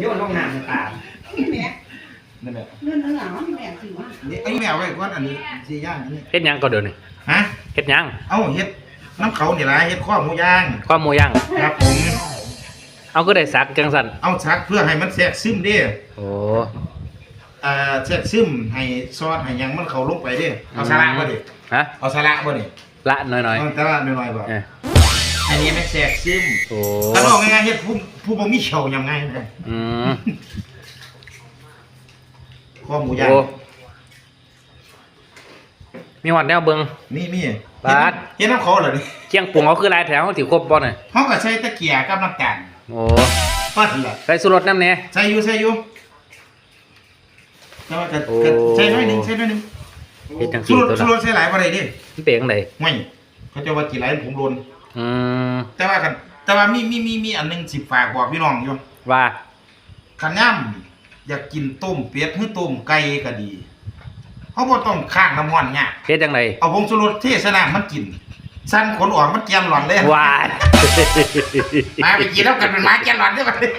โยนลงน้ำในตานี่แม่นั่นแหละเรื่องนั้นหลังแม่สิว่านี่ไอ้แมวไว้ก่อนอันนี้สิย่างอันนี้เฮ็ดหยังก็เดี๋ยวนี้ฮะเฮ็ดหยังเอ้าเฮ็ดน้ำเขานี่ล่ะเฮ็ดข้อหมูย่างข้าวหมูย่างครับผมเอาก็ได้สักจังสั่นเอาชักเพื่อให้มันแทรกซึมเด้โอ้อ่าแทรกซึมให้ซอสให้หยังมันเข้าลงไปเด้เอาสาระบ่ดิฮะเอาสาระบ่ดิละหน่อยเอาสาระน้อยๆบ่ๆเออ อันนี้ไม่แทรกซึมโอ้ถ้าบอกง่ายๆเฮ็ดผู้ผู้บ่มีเขียวยังไงนะอืมข้อหมูย่างโอ้มีหอดแนวเบิ่งมีมีบาด เฮ็ดน้ำเขาเหรอนี่เคียงปรุงเขาคือหลายแถวเขาสิครบบ่น่ะเฮาก็ใช้ตะเกียบกับน้ำตาลโอ้พอดล่ะใส่สุรสน้ำแหน่ใส่อยู่ใส่อยู่แต่ว่าก็โอ้ ก็ใส่น้อยหนึงใส่น้อยหนึงเฮ็ดจังสุซี่รตัวสุละรใส่หลายบ่ได้เดิมันเป็นจังไดห่วยเขาจะว่ากี่หลายผมโดน อืมแต่ว่ากันแต่ว่ามีมีมีมีอันหนึงสิฝากบอกพี่น้องอยู่ว่าคันย่ำอยากกินต้มเป็ดหรือต้มไก่ก็ดีเฮาบ่ต้องข้างน้ำร้อนเนี่ยเฮ็ดจังไดเอาผงชูรสเทใส่น้ำมันกินสั่นขนออกมันเจียมหลอนเลยว่า มาไปกินแล้วกันเป็นหมาเจียมหลอนเด้อบัดนี้